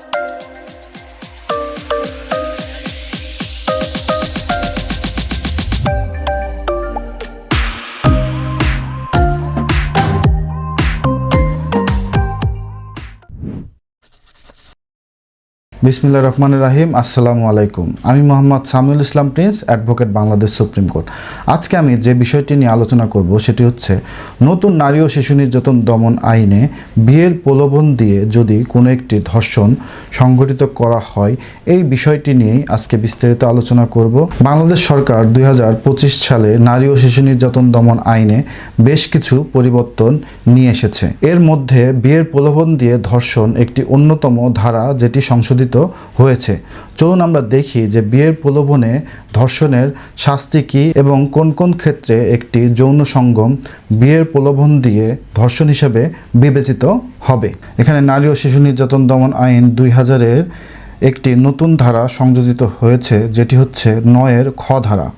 thank you বিসমিল্লা রহমান রাহিম, আসসালামু আলাইকুম। আমি Mohammad Samiul Islam Prince, advocate Bangladesh supreme court. আজকে আমি যে বিষয়টি নিয়ে আলোচনা করব, সেটি হচ্ছে নতুন নারী ও শিশু নির্যাতন দমন আইনে বিয়ের প্রলোভন দিয়ে যদি কোনো একটি ধর্ষণ সংঘটিত করা হয়, এই বিষয়টি নিয়েই আজকে বিস্তারিত আলোচনা করব। বাংলাদেশ সরকার দুই হাজার পঁচিশ সালে নারী ও শিশু নির্যাতন দমন আইনে বেশ কিছু পরিবর্তন নিয়ে এসেছে। এর মধ্যে বিয়ের প্রলোভন দিয়ে ধর্ষণ একটি অন্যতম ধারা, যেটি সংশোধিত হয়েছে। চলুন আমরা দেখি যে বিয়ের প্রলোভনে ধর্ষণের শাস্তি কী এবং কোন কোন ক্ষেত্রে একটি যৌন সঙ্গম বিয়ের প্রলোভন দিয়ে ধর্ষণ হিসেবে বিবেচিত হবে। এখানে নারী ও শিশু নির্যাতন দমন আইন দুই হাজারের একটি নতুন ধারা সংযোজিত হয়েছে, যেটি হচ্ছে নয়ের খ ধারা।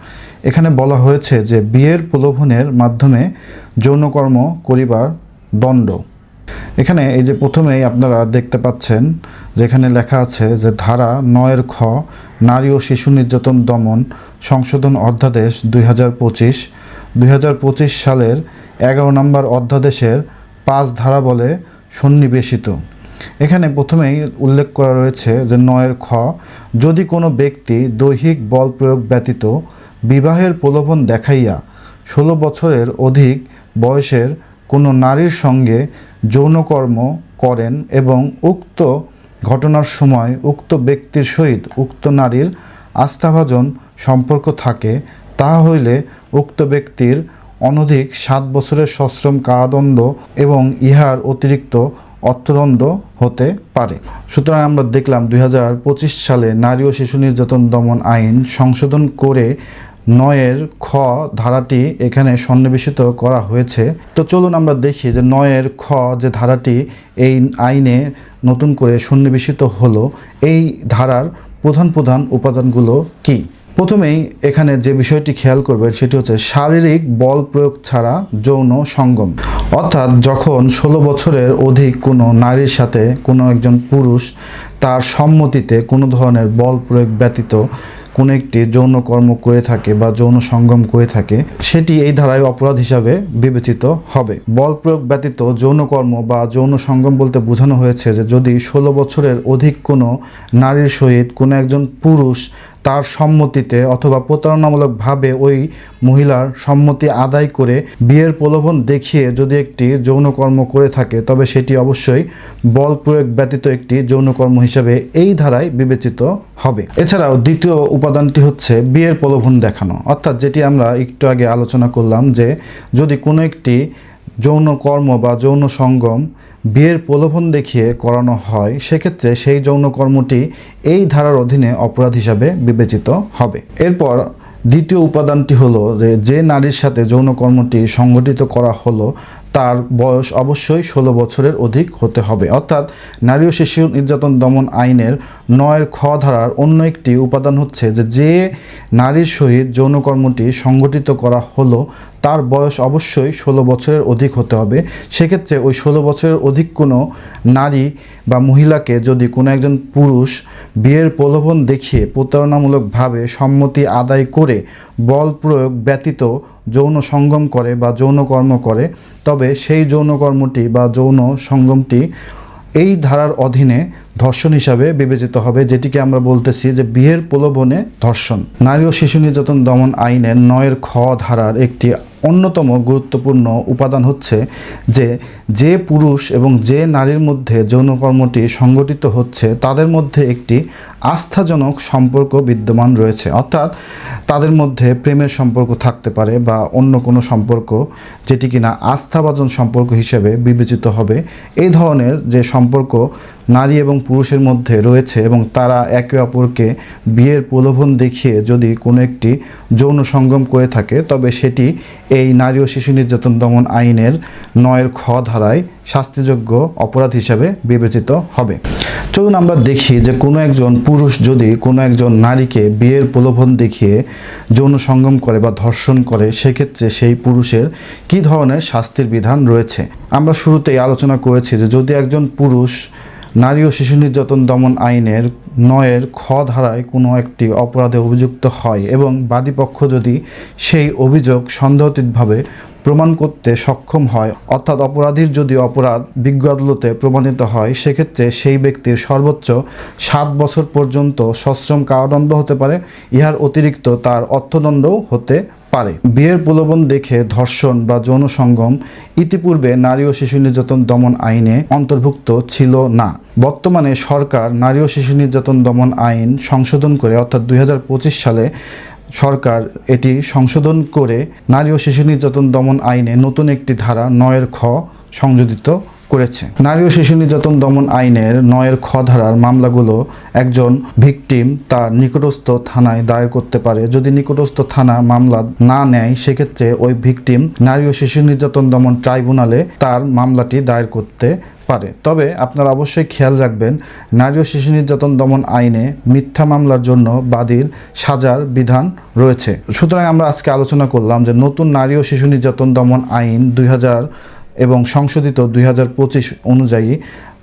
এখানে বলা হয়েছে যে বিয়ের প্রলোভনের মাধ্যমে যৌনকর্ম করিবার দণ্ড। এখানে এই যে প্রথমেই আপনারা দেখতে পাচ্ছেন যেখানে লেখা আছে যে ধারা নয়ের খ, নারী ও শিশু নির্যাতন দমন সংশোধন অধ্যাদেশ দুই হাজার পঁচিশ। দুই হাজার পঁচিশ সালের এগারো নম্বর অধ্যাদেশের পাঁচ ধারা বলে সন্নিবেশিত। এখানে প্রথমেই উল্লেখ করা রয়েছে যে নয়ের খ, যদি কোনো ব্যক্তি দৈহিক বল প্রয়োগ ব্যতীত বিবাহের প্রলোভন দেখাইয়া ষোলো বছরের অধিক বয়সের কোনো নারীর সঙ্গে যৌনকর্ম করেন এবং উক্ত ঘটনার সময় উক্ত ব্যক্তির সহিত উক্ত নারীর আস্থাভাজন সম্পর্ক থাকে তাহা হইলে উক্ত ব্যক্তির অনধিক সাত বছরের সশ্রম কারাদণ্ড এবং ইহার অতিরিক্ত অর্থদণ্ড হতে পারে। সুতরাং আমরা দেখলাম দুই হাজার পঁচিশ সালে নারী ও শিশু নির্যাতন দমন আইন সংশোধন করে নয়ের খ ধারাটি এখানে সন্নিবেশিত করা হয়েছে। তো চলুন আমরা দেখি যে নয়ের খ যে ধারাটি এই আইনে নতুন করে সন্নিবেশিত হলো, এই ধারার প্রধান প্রধান উপাদানগুলো কি? প্রথমেই এখানে যে বিষয়টি খেয়াল করবেন সেটি হচ্ছে শারীরিক বল প্রয়োগ ছাড়া যৌন সঙ্গম। অর্থাৎ যখন ষোলো বছরের অধিক কোনো নারীর সাথে কোনো একজন পুরুষ তার সম্মতিতে কোনো ধরনের বল প্রয়োগ ব্যতীত কোনো একটি যৌন কর্ম করে থাকে বা যৌন সঙ্গম করে থাকে, সেটি এই ধারায় অপরাধ হিসাবে বিবেচিত হবে। বল প্রয়োগ ব্যতীত যৌন কর্ম বা যৌন সঙ্গম বলতে বোঝানো হয়েছে যে যদি ষোলো বছরের অধিক কোনো নারীর সহিত কোনো একজন পুরুষ তার সম্মতিতে অথবা প্রতারণামূলকভাবে ওই মহিলার সম্মতি আদায় করে বিয়ের প্রলোভন দেখিয়ে যদি একটি যৌনকর্ম করে থাকে, তবে সেটি অবশ্যই বল প্রয়োগ ব্যতীত একটি যৌনকর্ম হিসাবে এই ধারায় বিবেচিত হবে। এছাড়াও দ্বিতীয় উপাদানটি হচ্ছে বিয়ের প্রলোভন দেখানো। অর্থাৎ যেটি আমরা একটু আগে আলোচনা করলাম যে যদি কোনো একটি যৌন কর্ম বা যৌন সঙ্গম বিয়ের প্রলোভন দেখিয়ে করানো হয়, সেক্ষেত্রে সেই যৌন কর্মটি এই ধারার অধীনে অপরাধ হিসাবে বিবেচিত হবে। এরপর দ্বিতীয় উপাদানটি হলো যে যে নারীর সাথে যৌন কর্মটি সংগঠিত করা হলো, তার বয়স অবশ্যই ষোলো বছরের অধিক হতে হবে। অর্থাৎ নারী ও শিশু নির্যাতন দমন আইনের নয়ের খ ধারার অন্য একটি উপাদান হচ্ছে যে যে নারীর সহিত যৌনকর্মটি সংগঠিত করা হলো তার বয়স অবশ্যই ষোলো বছরের অধিক হতে হবে। সেক্ষেত্রে ওই ষোলো বছরের অধিক কোনো নারী বা মহিলাকে যদি কোনো একজন পুরুষ বিয়ের প্রলোভন দেখিয়ে প্রতারণামূলকভাবে সম্মতি আদায় করে বল প্রয়োগ ব্যতীত যৌন সঙ্গম করে বা যৌনকর্ম করে, তবে সেই যৌনকর্মটি বা যৌন সঙ্গমটি এই ধারার অধীনে ধর্ষণ হিসাবে বিবেচিত হবে, যেটিকে আমরা বলতেছি যে বিয়ের প্রলোভনে ধর্ষণ। নারী ও শিশু নির্যাতন দমন আইনের নয়ের খ ধারার একটি অন্যতম গুরুত্বপূর্ণ উপাদান হচ্ছে যে যে পুরুষ এবং যে নারীর মধ্যে যৌনকর্মটি সংগঠিত হচ্ছে, তাদের মধ্যে একটি আস্থাজনক সম্পর্ক বিদ্যমান রয়েছে। অর্থাৎ তাদের মধ্যে প্রেমের সম্পর্ক থাকতে পারে বা অন্য কোনো সম্পর্ক যেটি কিনা আস্থাভাজন সম্পর্ক হিসেবে বিবেচিত হবে। এই ধরনের যে সম্পর্ক নারী এবং পুরুষের মধ্যে রয়েছে এবং তারা একে অপরকে বিয়ের প্রলোভন দেখিয়ে যদি কোনো একটি যৌন সঙ্গম করে থাকে, তবে সেটি এই নারী ও শিশু নির্যাতন দমন আইনের নয়ের খ ধারায় শাস্তিযোগ্য অপরাধ হিসাবে বিবেচিত হবে। চলুন আমরা দেখি যে কোনো একজন পুরুষ যদি কোনো একজন নারীকে বিয়ের প্রলোভন দেখিয়ে যৌন সঙ্গম করে বা ধর্ষণ করে, সেক্ষেত্রে সেই পুরুষের কী ধরনের শাস্তির বিধান রয়েছে? আমরা শুরুতেই আলোচনা করেছি যে যদি একজন পুরুষ নারী ও শিশু নির্যাতন দমন আইনের নয়ের খ ধারায় কোনো একটি অপরাধে অভিযুক্ত হয় এবং বাদীপক্ষ যদি সেই অভিযোগ সন্দেহতীতভাবে প্রমাণ করতে সক্ষম হয়, অর্থাৎ অপরাধীর যদি অপরাধ বিজ্ঞ আদালতে প্রমাণিত হয়, সেক্ষেত্রে সেই ব্যক্তির সর্বোচ্চ সাত বছর পর্যন্ত সশ্রম কারাদণ্ড হতে পারে। ইহার অতিরিক্ত তার অর্থদণ্ডও হতে পারে। বিয়ের প্রলোভন দেখে ধর্ষণ বা যৌন সঙ্গম ইতিপূর্বে নারী ও শিশু নির্যাতন দমন আইনে অন্তর্ভুক্ত ছিল না। বর্তমানে সরকার নারী ও শিশু নির্যাতন দমন আইন সংশোধন করে, অর্থাৎ দু হাজার পঁচিশ সালে সরকার এটি সংশোধন করে, নারী ও শিশু নির্যাতন দমন আইনে নতুন একটি ধারা নয়ের খ সংযোজিত করেছে। নারী ও শিশু নির্যাতন দমন আইনের নয়ের খ ধারার মামলাগুলো একজন ভিকটিম তার নিকটস্থ থানায় দায়ের করতে পারে। যদি নিকটস্থ থানা মামলা না নেয়, সেক্ষেত্রে ওই ভিকটিম নারী ও শিশু নির্যাতন দমন ট্রাইব্যুনালে তার মামলাটি দায়ের করতে পারে। তবে আপনারা অবশ্যই খেয়াল রাখবেন, নারী ও শিশু নির্যাতন দমন আইনে মিথ্যা মামলার জন্য বাদীর সাজার বিধান রয়েছে। সুতরাং আমরা আজকে আলোচনা করলাম যে নতুন নারী ও শিশু নির্যাতন দমন আইন দুই হাজার এবং সংশোধিত দুই হাজার পঁচিশ অনুযায়ী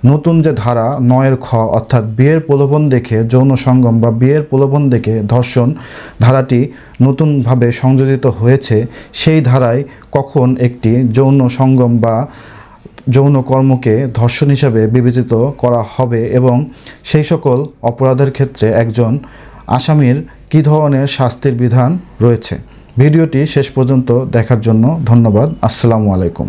নতুন যে ধারা নয়ের খ, অর্থাৎ বিয়ের প্রলোভন দেখে যৌন সঙ্গম বা বিয়ের প্রলোভন দেখে ধর্ষণ ধারাটি নতুনভাবে সংযোজিত হয়েছে, সেই ধারায় কখন একটি যৌন সঙ্গম বা যৌন কর্মকে ধর্ষণ হিসাবে বিবেচিত করা হবে এবং সেই সকল অপরাধের ক্ষেত্রে একজন আসামির কী ধরনের শাস্তির বিধান রয়েছে? ভিডিওটি শেষ পর্যন্ত দেখার জন্য ধন্যবাদ। আসসালামু আলাইকুম।